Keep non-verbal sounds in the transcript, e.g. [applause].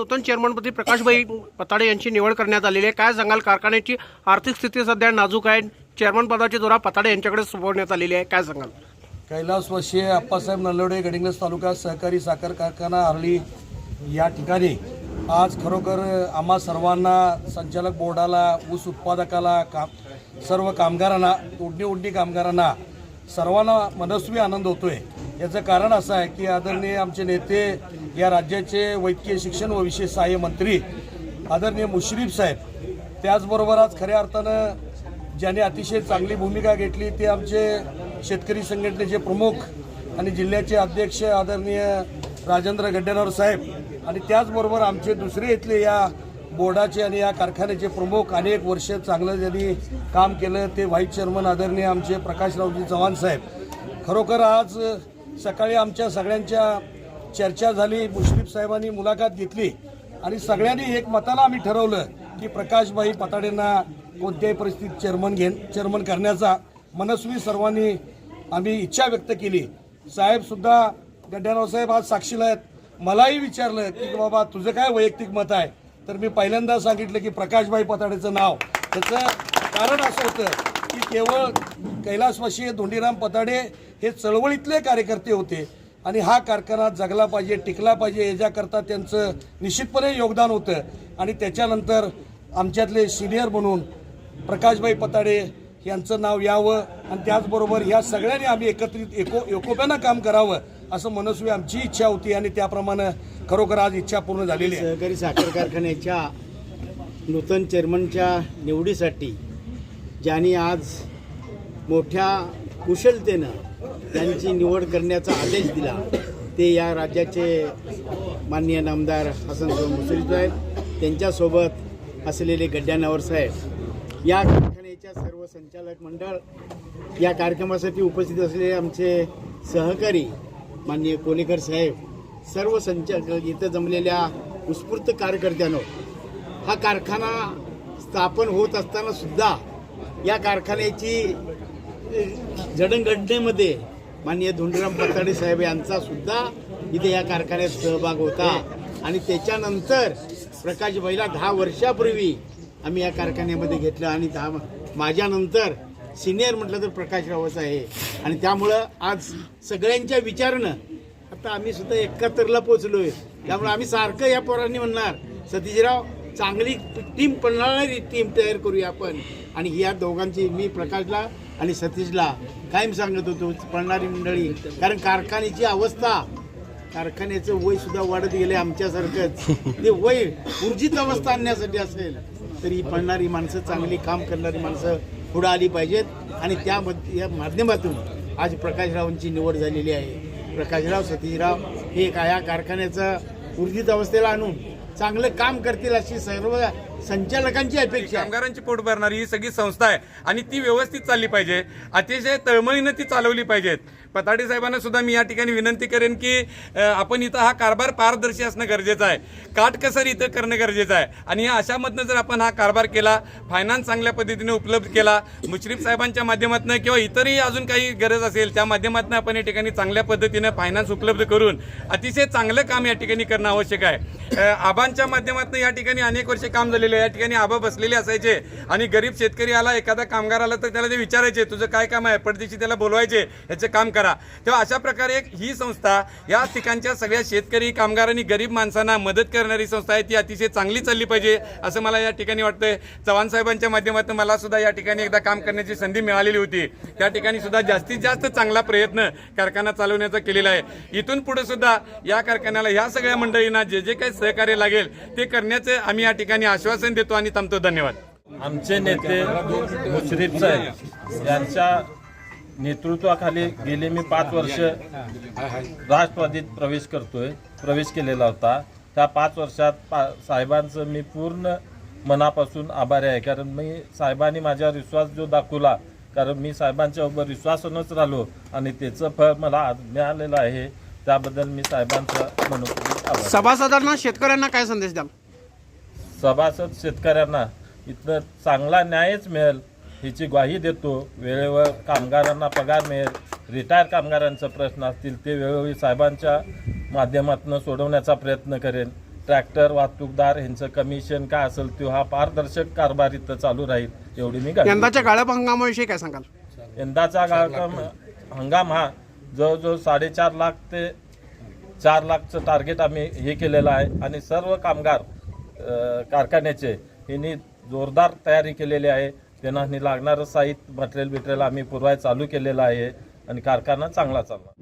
नूतन चेअरमनपदी प्रकाशभाई पताडे यांची निवड करण्यात आलेली आहे. काय सांगाल? कारखान्याची आर्थिक स्थिती सध्या नाजूक आहे. चेअरमन पदाची जोरा पताडे यांच्याकडे सोपवण्यात आलेली आहे. काय सांगाल? कैलासवासी अप्पासाहेब नल्लोडे गडिंग्लज तालुका सहकारी साखर कारखाना हरली या ठिकाणी आज खरोखर आम्हा सर्वांना संचालक बोर्डाला ऊस उत्पादकाला काम सर्व कामगारांना तोडणी ओढणी कामगारांना सर्वांना मनस्वी आनंद होतोय. याचं कारण असं आहे की आदरणीय आमचे नेते या राज्याचे वैद्यकीय शिक्षण व विशेष सहाय्य मंत्री आदरणीय मुश्रीफ साहेब त्याचबरोबर आज खऱ्या अर्थानं ज्याने अतिशय चांगली भूमिका घेतली ते आमचे शेतकरी संघटनेचे प्रमुख आणि जिल्ह्याचे अध्यक्ष आदरणीय राजेंद्र गड्डेनवर साहेब आणि त्याचबरोबर आमचे दुसरे इथले या बोर्डाचे आणि या कारखान्याचे प्रमुख अनेक वर्ष चांगलं ज्यांनी काम केलं ते व्हाईस चेअरमन आदरणीय आमचे प्रकाशरावजी चव्हाण साहेब. खरोखर आज सकाळी आमच्या सगळ्यांच्या चर्चा झाली मुश्रीफ साहेबांनी मुलाखत घेतली आणि सगळ्यांनी एक मताला आम्ही ठरवलं की प्रकाशभाई पताडेंना कोणत्याही परिस्थितीत चेअरमन घेन चेअरमन करण्याचा मनस्वी सर्वांनी आम्ही इच्छा व्यक्त केली. साहेबसुद्धा गड्ड्याराव साहेब आज साक्षीला आहेत. मलाही विचारलं की बाबा तुझं काय वैयक्तिक मत आहे? तर मी पहिल्यांदा सांगितलं की प्रकाशभाई पताडेचं नाव. त्याचं कारण असं होतं की केवळ कैलासवासी धोंडीराम पताडे हे चळवळीतले कार्यकर्ते होते. आणि हा कारखाना जगला पाहिजे टिकला पाहिजे याच्याकरता त्यांचं निश्चितपणे योगदान होतं. आणि त्याच्यानंतर आमच्यातले सिनियर म्हणून प्रकाशभाई पताडे यांचं नाव यावं. आणि त्याचबरोबर ह्या सगळ्यांनी आम्ही एकत्रित एको एकोप्यानं काम करावं असं मनस्वी आमची इच्छा होती. आणि त्याप्रमाणे खरोखर आज इच्छा पूर्ण झालेली आहे. सहकारी साखर कारखान्याच्या नूतन चेअरमनच्या निवडीसाठी ज्यांनी आज मोठ्या कुशलतेनं त्यांची निवड करण्याचा आदेश दिला ते या राज्याचे माननीय नामदार हसन मुश्रीफ साहेब त्यांच्यासोबत असलेले गड्ड्यानावर साहेब या कारखान्याच्या सर्व संचालक मंडळ या कार्यक्रमासाठी उपस्थित असलेले आमचे सहकारी माननीय कोलेकर साहेब सर्व संचालक इथं जमलेल्या उत्स्फूर्त कार्यकर्त्यांनो हा कारखाना स्थापन होत असताना सुद्धा या कारखान्याची जडणघडणेमध्ये माननीय धोंडीराम पताडे साहेब यांचा सुद्धा इथे या कारखान्यात सहभाग होता. आणि त्याच्यानंतर प्रकाश भाईला दहा वर्षापूर्वी आम्ही या कारखान्यामध्ये घेतलं आणि दहा माझ्यानंतर सिनियर म्हटलं तर प्रकाश रावच आहे. आणि त्यामुळं आज सगळ्यांच्या विचारनं आता आम्ही सुद्धा एकाहत्तरला पोचलोय त्यामुळे आम्ही सारखं या पोरांनी म्हणणार सतीशराव चांगली टीम पळणारी टीम तयार करूया आपण. आणि या दोघांची मी प्रकाशला आणि सतीशला कायम सांगत होतो पळणारी मंडळी. कारण कारखान्याची अवस्था कारखान्याचं वय सुद्धा वाढत गेले आमच्यासारखंच. [laughs] ते वय ऊर्जित अवस्था आणण्यासाठी असेल तर ही पळणारी माणसं चांगली काम करणारी माणसं पुढं आली पाहिजेत. आणि त्या या माध्यमातून आज प्रकाशरावांची निवड झालेली आहे. प्रकाशराव सतीशराव हे का या कारखान्याचं ऊर्जित अवस्थेला आणून चांगलं काम करतील अशी सर्व संचालकांची अपेक्षा आहे. कामगारांची पोट भरणारी ही सगळी संस्था आहे आणि ती व्यवस्थित चालली पाहिजे. अतिशय तळमळीनं ती चालवली पाहिजेत. पताडे साहेबांना सुद्धा मी या ठिकाणी विनंती करेन की अ, आपण इथं हा कारभार पारदर्शी असणं गरजेचं आहे. काटकसर इथं करणं गरजेचं आहे. आणि या अशामधनं जर आपण हा कारभार केला फायनान्स चांगल्या पद्धतीने उपलब्ध केला मुश्रीफ साहेबांच्या माध्यमातून किंवा इतरही अजून काही गरज असेल त्या माध्यमातून आपण या ठिकाणी चांगल्या पद्धतीनं फायनान्स उपलब्ध करून अतिशय चांगलं काम या ठिकाणी करणं आवश्यक आहे. अ, आबांच्या माध्यमातून या ठिकाणी अनेक वर्षे काम झालेले आहे या ठिकाणी आबा बसलेले असायचे. आणि गरीब शेतकरी आला एखादा कामगार आला तर त्याला ते विचारायचे तुझं काय काम आहे? पडदेशी त्याला बोलवायचे याचं काम करा. तेव्हा अशा प्रकारे एक ही संस्था या ठिकाणच्या सगळ्या शेतकरी कामगार आणि गरीब माणसांना मदत करणारी संस्था आहे ती अतिशय चांगली चालली पाहिजे असं मला या ठिकाणी वाटतंय. चव्हाण साहेबांच्या माध्यमातून मला सुद्धा या ठिकाणी एकदा काम करण्याची संधी मिळालेली होती. त्या ठिकाणी सुद्धा जास्तीत जास्त चांगला प्रयत्न कारखाना चालवण्याचा केलेला आहे. इथून पुढे सुद्धा या कारखान्याला ह्या सगळ्या मंडळींना जे जे काही सहकार्य लागेल ते करण्याचं आम्ही या ठिकाणी आश्वासन देतो आणि थांबतो. धन्यवाद. आमचे नेते मुश्रीफ साहेब यांच्या नेतृत्वाखाली गेले मी पाच वर्ष राष्ट्रवादीत प्रवेश करतोय प्रवेश केलेला होता. त्या पाच वर्षात पा साहेबांचं मी पूर्ण मनापासून आभारी आहे. कारण मी साहेबांनी माझ्यावर विश्वास जो दाखवला कारण मी साहेबांच्या उभं विश्वासूनच राहिलो आणि त्याचं फळ मला आज मिळालेलं आहे. त्याबद्दल मी साहेबांचा मनपूर्वक आभार सभासदांना शेतकऱ्यांना काय संदेश द्याल? सभासद शेतकऱ्यांना इथं चांगला न्यायच मिळेल ह्याची ग्वाही देतो. वेळेवर कामगारांना पगार मिळेल. रिटायर कामगारांचे प्रश्न असतील ते वेळोवेळी साहेबांच्या माध्यमातून सोडवण्याचा प्रयत्न करेन. ट्रॅक्टर वाहतूकदार यांचं कमिशन काय असेल तो हा पारदर्शक कारभार इथं चालू राहील एवढी मी यंदाच्या गाळप हंगामाविषयी काय सांगाल? यंदाचा गाळकम हंगाम हा जवळजवळ साडेचार लाख ते चार लाखचं टार्गेट आम्ही हे केलेलं आहे. आणि सर्व कामगार कारखान्याचे. यांनी जोरदार तयारी केलेली आहे. त्यांना लागणारं साहित्य मटेरियल बिटेरियल आम्ही पुरवाय चालू केलेलं आहे. आणि कारखाना चांगला चालला.